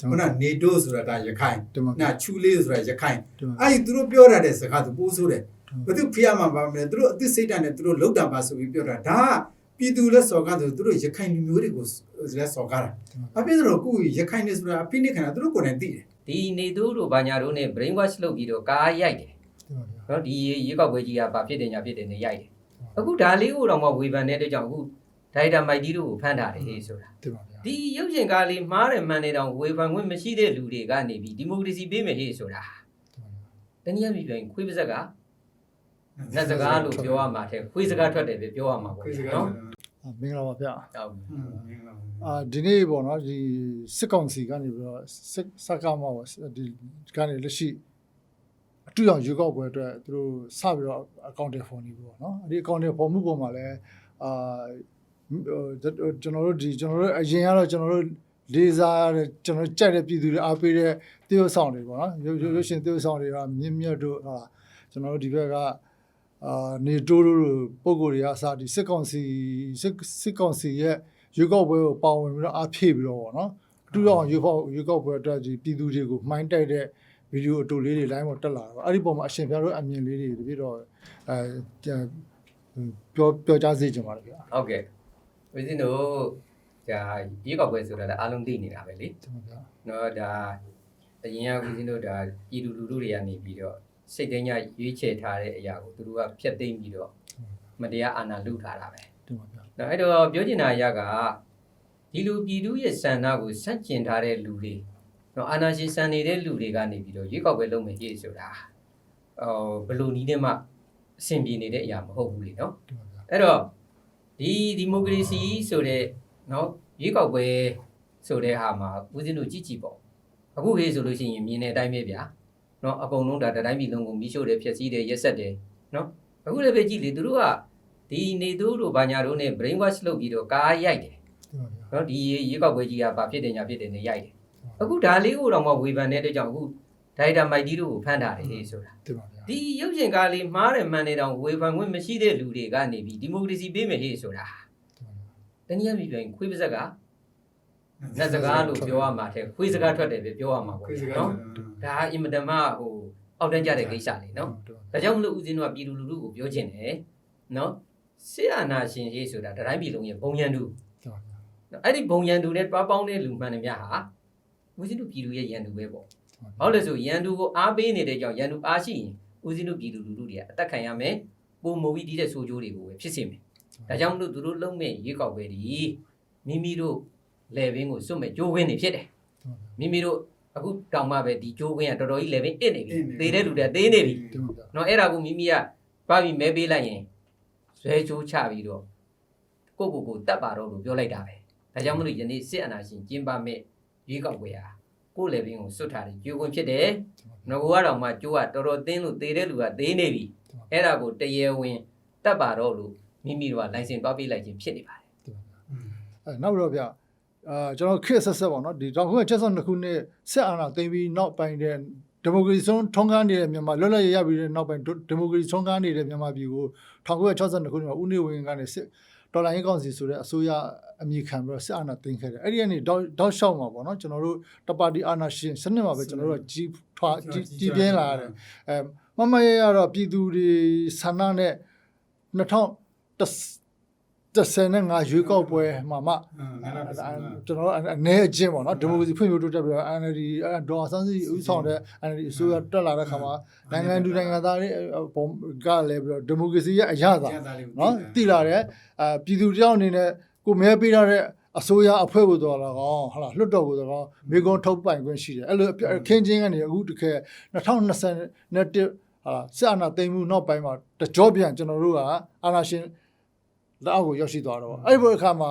ခုနနေတိုးဆိုတာဒါရခိုင်တမန်နာချူလေးဆိုတာရခိုင်တမန်အဲ့ဒီသူတို့ပြောရတဲ့စကားသူပိုးဆိုးတယ်ဘသူဖျက်မှာပါမလဲသူတို့အသစ်စိတ်ဓာတ်နဲ့သူတို့လောက်တာပါဆိုပြီးပြောတာဒါကပြည်သူလက်စော်ကားဆိုသူတို့ရခိုင်လူမျိုးတွေကိုလက်စော်ကားတာဘာဖြစ်လို့ကိုရခိုင်နေဆိုတာအဖိနိခဏသူတို့ကိုယ်တိုင်သိတယ်ဒီနေသူတို့ဘာညာတို့နဲ့ brain wash လုပ်ပြီးတော့ကားရိုက်တယ်နော်ဒီရေကောက်ပွဲကြီးကဘာဖြစ်တယ်ညာဖြစ်တယ်နဲ့ရိုက်တယ်အခုဒါလေးကိုတော့မှဝေဖန်တဲ့အတွက်ကြောင့်အခု ဒိုက်တာမိုက်တီတို့ကိုဖမ်းထားတယ်ဟေးဆိုတာတင်ပါဗျာဒီရုပ်ရှင်ကားလေးမှားတယ်မှန်တယ်တောင်ဝေဖန်ခွင့်မရှိတဲ့လူတွေကနေပြီးဒီမိုကရေစီပေးမယ်ဟေးဆိုတာတနည်းအားဖြင့်ခွေးပါဇက်ကဇက်စကားလို့ပြောရမှာတဲ့ခွေးစကားထွက်တယ်ပဲပြောရမှာပေါ့ခွေးစကားနော်အာမင်္ဂလာပါဗျာဟုတ်ပြီအာဒီနေ့ပေါ့နော်ဒီစစ်ကောင်စီကနေပြီးတော့စစ်စကားမှာပေါ့ဒီကနေလက်ရှိအတူအောင်ရွေးကောက်ပွဲအတွက်သူတို့စပြီးတော့အကောင့်တွေဖော်နေပြီပေါ့နော်အဲ့ဒီအကောင့်တွေဖော်မှုပုံမှာလည်းအာဟို ကျွန်တော်တို့ဒီကျွန်တော်တို့အရင်ကတော့ကျွန်တော်တို့လေးစားရတဲ့ကျွန်တော်တို့ကြိုက်တဲ့ပြည်သူတွေအားပေးတဲ့တရုတ်ဆောင်တွေပေါ့နော်ရုပ်ရုပ်ရှင်တရုတ်ဆောင်တွေကမြင့်မြတ်တို့ဟာကျွန်တော်တို့ဒီဘက်ကအာနေတိုးတို့ပုံကိုယ်တွေကအစားဒီစစ်ကောင်စီစစ်စစ်ကောင်စီရဲ့ရွေးကောက်ပွဲကိုပါဝင်ပြီးတော့အားဖြည့်ပြီးတော့ပေါ့နော်တူအောင်ရွေးကောက်ရွေးကောက်ပွဲအတွက်ဒီပြည်သူတွေကိုမှိုင်းတိုက်တဲ့ဗီဒီယိုအတူလေးတွေ line ပေါ်တက်လာတော့အဲ့ဒီပုံမှာအရှင်ပြတို့အမြင်လေးတွေတပြည့်တော့အဲပြောပြောကြားစေချင်ပါတယ်ဗျာဟုတ်ကဲ့ ဦးဇင်းတို့ဒါရေကောက်ပွဲဆိုတာလည်းအားလုံးသိနေတာပဲလေတင်ပါဗျာနော်ဒါအရင်ကဦးဇင်းတို့ဒါပြည်သူလူထုတွေကနေပြီးတော့စိတ်သိမ်းကြရွေးချယ်ထားတဲ့အရာကိုသူတို့ကဖျက်သိမ်းပြီးတော့မတရားအာဏာလုထားတာပဲတင်ပါဗျာနော်အဲ့တော့ပြောချင်တာအရာကဒီလူပြည်သူရဲ့စံနာကိုစန့်ကျင်ထားတဲ့လူတွေနော်အာဏာရှင်စံနေတဲ့လူတွေကနေပြီးတော့ရွေးကောက်ပွဲလုပ်မယ်ကြီးဆိုတာအော်ဘယ်လိုနည်းနဲ့မှအဆင်ပြေနေတဲ့အရာမဟုတ်ဘူးလေနော်တင်ပါဗျာအဲ့တော့ ဒီဒီမိုကရေစီဆိုတဲ့နော်ရွေးကောက်ပွဲဆိုတဲ့ဟာမှာဦးဇင်းတို့ကြည့်ကြည့်ပေါ့အခုဟေးဆိုလို့ရှိရင်မြင်တဲ့အတိုင်းပဲဗျာနော်အကုန်လုံးဒါတစ်တိုင်းပြည်လုံးကိုမိရှို့တယ်ဖျက်ဆီးတယ်ရက်ဆက်တယ်နော်အခုလည်းပဲကြည့်လေသူတို့ကဒီနေသူတို့ဘာညာတို့နဲ့ brain wash လုပ်ပြီးတော့ကားရိုက်တယ်တင်ပါဗျာနော်ဒီရွေးကောက်ပွဲကြီးကဘာဖြစ်တယ်ညာဖြစ်တယ်နဲ့ရိုက်တယ်အခုဒါလေးကိုတော့မှဝေဖန်တဲ့အတွက်ကြောင့်အခု ဒိုက်တာမိုက်တီတို့ကိုဖမ်းထားတယ်ဟေးဆိုတာတင်ပါဗျာဒီရုပ်ရှင်ကားလေးမှားတယ်မှန်တယ်တောင်ဝေဖန်ခွင့်မရှိတဲ့လူတွေကနေပြီးဒီမိုကရေစီပေးမယ်ဟေ့ဆိုတာတနည်းအားဖြင့်ပြောရင်ခွေးပါဇက်ကဇက်စကားလို့ပြောရမှာတဲ့ခွေးစကားထွက်တယ်ပဲပြောရမှာပေါ့ခွေးစကားနော်ဒါအင်မတန်မှဟိုအောက်တန်းကြတဲ့ကိစ္စလေးနော်ဒါကြောင့်မလို့ဦးဇင်းတို့ကပြည်သူလူထုကိုပြောချင်တယ်နော်ဆရာနာရှင်ဟေ့ဆိုတာတတိုင်းပြည်လုံးရဲ့ဘုံရန်သူတင်ပါဗျာနော်အဲ့ဒီဘုံရန်သူနဲ့တွားပေါင်းတဲ့လူမှန်တယ်များဟာဦးဇင်းတို့ပြည်သူရဲ့ရန်သူပဲပေါ့ ဟုတ်လဲဆိုရန်သူကိုအားပေးနေတဲ့ကြောင့်ရန်သူအားရှိရင်ဦးဇင်းတို့ပြည်သူလူထုတွေကအသက်ခံရမယ်ပုံမဝီတီးတဲ့ဆိုးကျိုးတွေကိုပဲဖြစ်စေမယ်ဒါကြောင့်မလို့သူတို့လုံးမဲ့ရေကောက်ပဲဒီမိမိတို့လေဘင်းကိုစွတ်မဲ့ကြိုးဝင်းနေဖြစ်တယ်မိမိတို့အခုတောင်မှပဲဒီကြိုးဝင်းကတော်တော်ကြီးလေဘင်းအစ်နေပြီသေတဲ့လူတွေကသေနေပြီတင်ပါဗျာနော်အဲ့ဒါကိုမိမိကပါပြီးမဲပေးလိုက်ရင်ဇွဲချိုးချပြီးတော့ကိုကိုကိုတတ်ပါတော့လို့ပြောလိုက်တာပဲဒါကြောင့်မလို့ယနေ့စစ်အာဏာရှင်ကျင်းပမဲ့ရေကောက်ပွဲဟာ ကိုယ်လေဘင်းကိုစွတ်ထားတဲ့ကြိုးဝင်းဖြစ်တယ်ငကိုကတော့မှကျိုးကတော်တော်သင်းလို့သေတဲ့လူကသေးနေပြီအဲ့ဒါကိုတရေဝင်တတ်ပါတော့လို့မိမိတို့ကလိုင်စင်သွားပေးလိုက်ခြင်းဖြစ်နေပါတယ်အဲနောက်တော့ဗျာအာကျွန်တော်ခက်ဆက်ဆက်ပါနော်ဒီ1962ခုနှစ်ဆက်အာဏာသိမ်းပြီးနောက်ပိုင်းတဲ့ဒီမိုကရေစီဆုံးထုံးကားနေတဲ့မြန်မာလွတ်လပ်ရရပြီးတဲ့နောက်ပိုင်းဒီမိုကရေစီထုံးကားနေတဲ့မြန်မာပြည်ကို1962ခုနှစ်မှာဦးနေဝင်းကနေစစ် ဒေါ်လာရင်းကောင်စီဆိုတဲ့အစိုးရအမိခံပြီးတော့စစ်အာဏာသိမ်းခဲ့တယ်အဲ့ဒီကနေတောက်တောက်လျှောက်မှာပေါ့နော်ကျွန်တော်တို့တပါတီအာဏာရှင်စနစ်မှာပဲကျွန်တော်တို့ကကြီးထွားကြီးကြီးပြင်းလာရတယ်အဲမမရရတော့ပြည်သူတွေဆန္ဒနဲ့2010 30နဲ့ငါရွေးကောက်ပွဲမှာမှကျွန်တော်အနေအချင်းပေါ့နော်ဒီမိုကရေစီဖွံ့ဖြိုးတိုးတက်ပြီးတော့ NLD ဒေါ်ဆန်းစီဦးဆောင်တဲ့ NLD အစိုးရတက်လာတဲ့ခါမှာနိုင်ငံသူနိုင်ငံသားတွေပုံကလည်းပြီးတော့ဒီမိုကရေစီရဲ့အရသာနော်တည်လာတဲ့အာပြည်သူတယောက်အနေနဲ့ကိုမဲပေးထားတဲ့အစိုးရအဖွဲ့ကိုတော်လာကောင်းဟာလားလွတ်တော်ကိုတော်ကောင်းမိကုံထုတ်ပိုင်ခွင့်ရှိတယ်အဲ့လိုခင်းချင်းကနေအခုတခါ2020နဲ့တဟာစစ်အာဏာသိမ်းမှုနောက်ပိုင်းမှာတကြောပြန်ကျွန်တော်တို့ကအာဏာရှင် လက်အောက်ကိုရောက်ရှိသွားတော့အဲ့ဒီဘက်အခါမှာ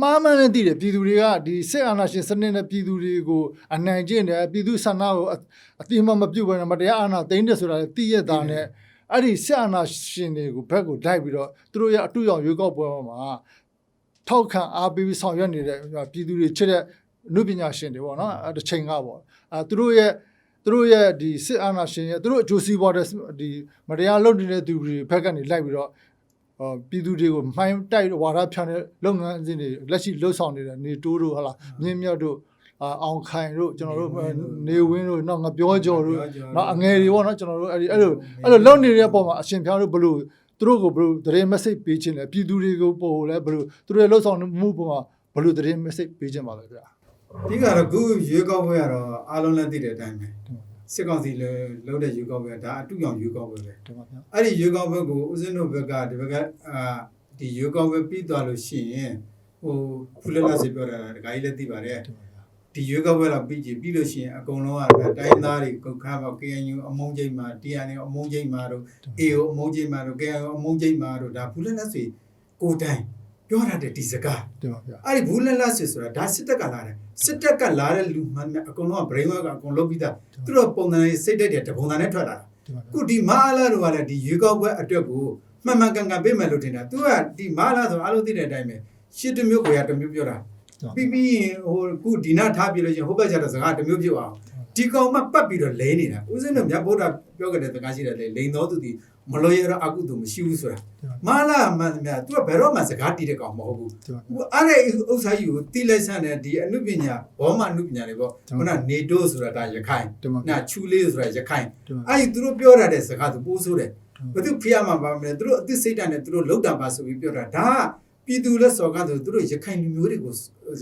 မှားမှန်းနဲ့တည်တယ်ပြည်သူတွေကဒီစစ်အာဏာရှင်စနစ်နဲ့ပြည်သူတွေကိုအနိုင်ကျင့်တယ်ပြည်သူဆန္ဒကိုအအတိအမမပြုတ်ဘဲနဲ့မတရားအာဏာသိမ်းတယ်ဆိုတာလည်းတည်ရတာနဲ့အဲ့ဒီစစ်အာဏာရှင်တွေကိုဘက်ကိုလိုက်ပြီးတော့သူတို့ရဲ့အတူရောင်ရွေးကောက်ပွဲမှာထောက်ခံအားပေးပြီးဆောင်ရွက်နေတဲ့ပြည်သူတွေချစ်တဲ့နုပညာရှင်တွေပေါ့နော်အဲ့တစ်ချိန်ကပေါ့အဲသူတို့ရဲ့သူတို့ရဲ့ဒီစစ်အာဏာရှင်ရဲ့သူတို့အကျိုးစီးပွားတဲ့ဒီမတရားလုပ်နေတဲ့သူတွေဘက်ကနေလိုက်ပြီးတော့ဟော ပြည်သူတွေကိုမှိုင်းတိုက်ဝါဒဖြန့်တဲ့လုပ်ငန်းအစဉ်တွေလက်ရှိလှုပ်ဆောင်နေတဲ့နေတိုးတို့ဟာလားမြင်းမြတ်တို့အာအောင်ခိုင်တို့ကျွန်တော်တို့နေဝင်းတို့နောက်ငပြောကျော်တို့နောက်အငယ်တွေပေါ့နော်ကျွန်တော်တို့အဲ့ဒီအဲ့လိုအဲ့လိုလုံနေတဲ့ပုံမှာအရှင်ဖျားတို့ဘလို့သူတို့ကိုဘလို့သတင်း message ပေးခြင်းလဲပြည်သူတွေကိုပို့လဲဘလို့သူတို့ရဲ့လှုပ်ဆောင်မှုပုံမှာဘလို့သတင်း message ပေးခြင်းပါလဲဗျာဒီကတော့ခုရွေးကောက်ပွဲကတော့အားလုံးလည်းသိတဲ့အတိုင်းပဲ စစ်ကောင်စီလည်းလုံးတဲ့ရွေးကောက်ပွဲဒါအတူရောင်ရွေးကောက်ပွဲပဲတင်ပါဗျာအဲ့ဒီရွေးကောက်ပွဲကိုဦးဇင်းတို့ဘက်ကဒီဘက်ကအာဒီရွေးကောက်ပွဲပြီးသွားလို့ရှိရင်ဟိုဖူလလာစီပြောတာဒကာကြီးလည်းသိပါတယ်တင်ပါဗျာဒီရွေးကောက်ပွဲတော့ပြီးကြည့်ပြီးလို့ရှိရင်အကုန်လုံးကတိုင်းသားတွေကုတ်ခါပေါ့ KNU အမုံချိန်မှာ TNU အမုံချိန်မှာတို့ AO အမုံချိန်မှာတို့ KNU အမုံချိန်မှာတို့ဒါဖူလလာစီကိုတိုင်း ပြောရတဲ့ဒီစကားတင်ပါဗျာအဲ့ဒီဘူးလက်လက်ဆွဆိုတာဒါစစ်တပ်ကလာတယ်စစ်တပ်ကလာတဲ့လူမှန်များအကုန်လုံးက brain work ကအကုန်လုပ်ပြီးသားသူတို့ပုံစံလေးစိတ်တက်တယ်တပုံစံနဲ့ထွက်လာတာတင်ပါဗျာခုဒီမာလာတို့ကလည်းဒီရေကောက်ပွဲအတွက်ကိုမှန်မှန်ကန်ကန်ပေးမယ်လို့ထင်တာသူကဒီမာလာဆိုအားလုံးသိတဲ့အတိုင်းပဲရှစ်တစ်မျိုးကိုရတစ်မျိုးပြောတာပြီးပြီးရင်ဟိုခုဒီနာထားပြလို့ရှင်ဟိုဘက်ကျတော့စကားတစ်မျိုးပြောအောင် ဒီကောင်မှပတ်ပြီးတော့လဲနေတာဦးစင်းတို့မြတ်ဗုဒ္ဓပြောခဲ့တဲ့စကားရှိတယ်လေလိန်တော်သူဒီမလို့ရတော့အကုသူမရှိဘူးဆိုတာမာလာမှန်သမျှသူကဘယ်တော့မှစကားတီးတဲ့ကောင်မဟုတ်ဘူးတင်ပါဟိုအဲ့ဒီဥစ္စာကြီးကိုတိလိုက်ဆန်းတဲ့ဒီအနုပညာဘောမအနုပညာတွေပေါ့ခုနနေတိုးဆိုတာဒါရခိုင်တင်ပါဗျာနာချူလေးဆိုတာရခိုင်တင်ပါအဲ့ဒီသူတို့ပြောရတဲ့စကားသူပိုးဆိုးတယ်ဘသူဖျားမှာပါမယ်သူတို့အသစ်စိတ်ဓာတ်နဲ့သူတို့လောက်တာပါဆိုပြီးပြောတာဒါကပြည်သူလက်စော်ကားဆိုသူတို့ရခိုင်လူမျိုးတွေကို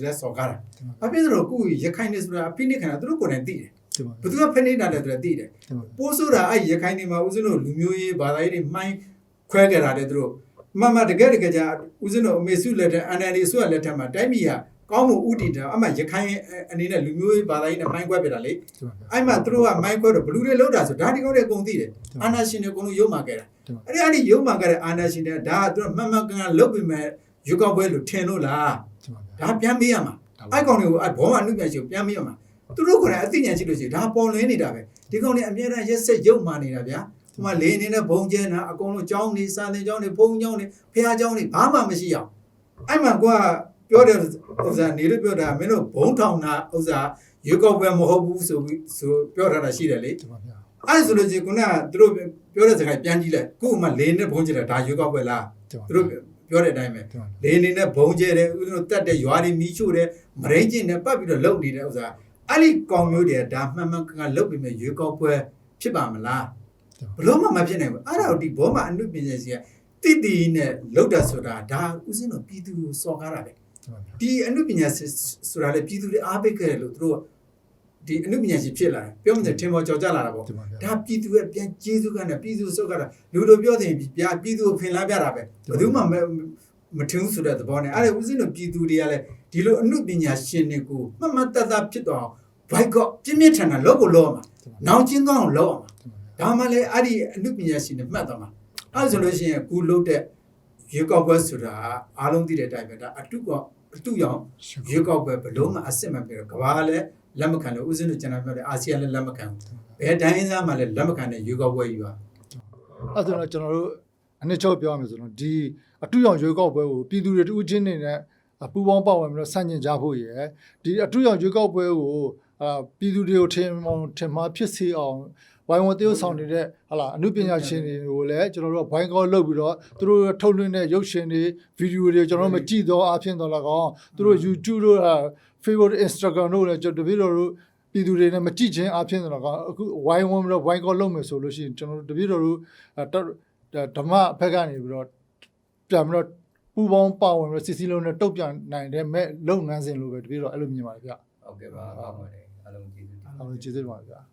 လက်စော်ကားတာဘာဖြစ်လို့အခုရခိုင်နေဆိုတာအဖိနိခဏသူတို့ကိုယ်တိုင်သိတယ်တင်ပါ ဘသူကဖိနိတာလဲသူလည်းသိတယ်တင်ပါပိုးဆိုတာအဲ့ရခိုင်နေမှာဦးဇင်းတို့လူမျိုးရေးဘာသာရေးတွေမှိုင်းခွဲကြတာတဲ့သူတို့မမတကယ်တကယ်ကြာဦးဇင်းတို့အမေစုလက်ထက်အန်အန်ဒီဆုရလက်ထက်မှာတိုင်းပြည်ကကောင်းမှုဥတည်တာအမှရခိုင်အနေနဲ့လူမျိုးရေးဘာသာရေးနဲ့မှိုင်းခွဲပြတာလေတင်ပါဗျာအဲ့မှာသူတို့ကမိုင်းခွဲတော့ဘလူတွေလောက်တာဆိုဒါဒီကောင်းတွေအကုန်သိတယ်အာနာရှင်တွေအကုန်လုံးရုံမာခဲ့တာတင်ပါအဲ့ဒီအဲ့ဒီရုံမာခဲ့တဲ့အာနာရှင်တွေဒါကသူတို့မှန်မှန်ကန်ကန်လုပ်ပြီးမဲ့ရုပ်ကောက်ပွဲလို့ထင်လို့လားတင်ပါဗျာဒါပြန်ပေးရမှာအဲ့ကောင်တွေကိုအဲ့ဘောမအမှုပြန်ရှိကိုပြန်ပေးရမှာ သူတို့ကလည်းအသိဉာဏ်ရှိလို့ရှိရင်ဒါပေါ်လွင်နေတာပဲဒီကောင်တွေအမြဲတမ်းရက်ဆက်ရုပ်မာနေတာဗျာဟိုမှာလေနေနဲ့ဘုံကျဲနာအကုန်လုံးကြောင်းနေစာသင်ကြောင်းနေဘုံကြောင်းနေဖះကြောင်းနေဘာမှမရှိအောင်အဲ့မှာကွာပြောတဲ့ဥစ္စာနေလို့ပြောတာမင်းတို့ဘုံထောင်တာဥစ္စာရုပ်ကောက်ပွဲမဟုတ်ဘူးဆိုပြီးဆိုပြောထားတာရှိတယ်လေတင်ပါဗျာအဲ့ဆိုလို့ချင်းခုနကသူတို့ပြောတဲ့စကားပြန်ကြည့်လိုက်ခုမှလေနဲ့ဘုံကျဲတာဒါရုပ်ကောက်ပွဲလားတင်ပါသူတို့ပြောတဲ့အတိုင်းပဲတင်ပါလေနေနဲ့ဘုံကျဲတယ်ဦးဇင်းတို့တတ်တဲ့ရွာတွေမီးရှို့တယ်မရိန်းကျင်နဲ့ပတ်ပြီးတော့လုံနေတဲ့ဥစ္စာ အဲ့ဒီကောင်မျိုးတွေဒါမှန်မှန်ကန်ကန်လုံပြီးမဲ့ရွေးကောက်ပွဲဖြစ်ပါမလားဘလို့မှမဖြစ်နိုင်ဘူးအဲ့ဒါကိုဒီဘောမှာအမှုပညာရှင်ကတိတိနဲ့လုံတာဆိုတာဒါဦးဇင်းတို့ပြည်သူကိုစော်ကားတာပဲတင်ပါဗျာဒီအမှုပညာရှင်ဆိုတာလေပြည်သူတွေအားပေးခဲ့တယ်လို့သူတို့ကဒီအမှုပညာရှင်ဖြစ်လာတယ်ပြောမှထင်ပေါ်ကြော်ကြလာတာပေါ့တင်ပါဗျာဒါပြည်သူရဲ့ပြန်ကျေးဇူးကနဲ့ပြည်သူစုပ်ကတာလူလိုပြောတဲ့ပြပြည်သူကိုဖင်လာပြတာပဲဘယ်သူမှမမထင်ဘူးဆိုတဲ့သဘောနဲ့အဲ့ဒါဦးဇင်းတို့ပြည်သူတွေကလည်းဒီလိုအမှုပညာရှင်တွေကိုမှတ်မှတ်တတ်တတ်ဖြစ်တော့ ဘိုက်ကော့ပြင်းပြင်းထန်ထန်လောက်ကိုလောက်အောင်နောင်ကျင်းသွားအောင်လောက်အောင်ဒါမှလည်းအဲ့ဒီအမှုပညာရှင်တွေမှတ်သွားမှာအဲ့ဆိုလို့ရှိရင်အခုလုတ်တဲ့ရေကောက်ပွဲဆိုတာအားလုံးသိတဲ့အတိုင်းပဲဒါအတုကအတုရောင်ရေကောက်ပွဲဘလို့မှအစစ်မပြေတော့ကဘာလည်းလက်မခံလို့ဦးဇင်းတို့ကျွန်တော်ပြောတဲ့အာဆီယံလည်းလက်မခံဘူးဘယ်တိုင်းသားမှလည်းလက်မခံတဲ့ရွေးကောက်ပွဲကြီးပါအဲ့ဒါဆိုတော့ကျွန်တော်တို့အနှစ်ချုပ်ပြောရမယ်ဆိုတော့ဒီအတူရောင်ရွေးကောက်ပွဲကိုပြည်သူတွေတူးချင်းနေနဲ့ပူပေါင်းပါဝင်ပြီးတော့ဆန့်ကျင်ကြဖို့ရယ်ဒီအတူရောင်ရွေးကောက်ပွဲကို အာပြည်သူတွေကိုထင်အောင်ထင်မှာဖြစ်စေအောင်ဝိုင်းဝန်းတရုပ်ဆောင်နေတဲ့ဟာလာအမှုပညာရှင်တွေကိုလည်းကျွန်တော်တို့ကဘိုင်းကောလုပ်ပြီးတော့သူတို့ထုတ်လွှင့်တဲ့ရုပ်ရှင်တွေဗီဒီယိုတွေကျွန်တော်တို့မကြည့်တော့အဖြစ်တော့လာကောင်သူတို့ YouTube တို့ဟာ Facebook Instagram တို့လည်းကျွန်တော်တပည့်တော်တို့ပြည်သူတွေနဲ့မကြည့်ချင်းအဖြစ်တော့ကောင်အခုဝိုင်းဝန်းပြီးတော့ဘိုင်းကောလုပ်မယ်ဆိုလို့ရှိရင်ကျွန်တော်တို့တပည့်တော်တို့အဲတော့ဓမ္မဘက်ကနေပြီးတော့ပြန်ပြီးတော့ပူပေါင်းပါဝင်ပြီးတော့စစ်စီလုံးနဲ့တုတ်ပြန်နိုင်တဲ့မဲ့လုပ်ငန်းစဉ်လို့ပဲတပည့်တော်အဲ့လိုမြင်ပါတယ်ဗျဟုတ်ကဲ့ပါဟုတ်ပါတယ် အားလုံးကျေးဇူးတင်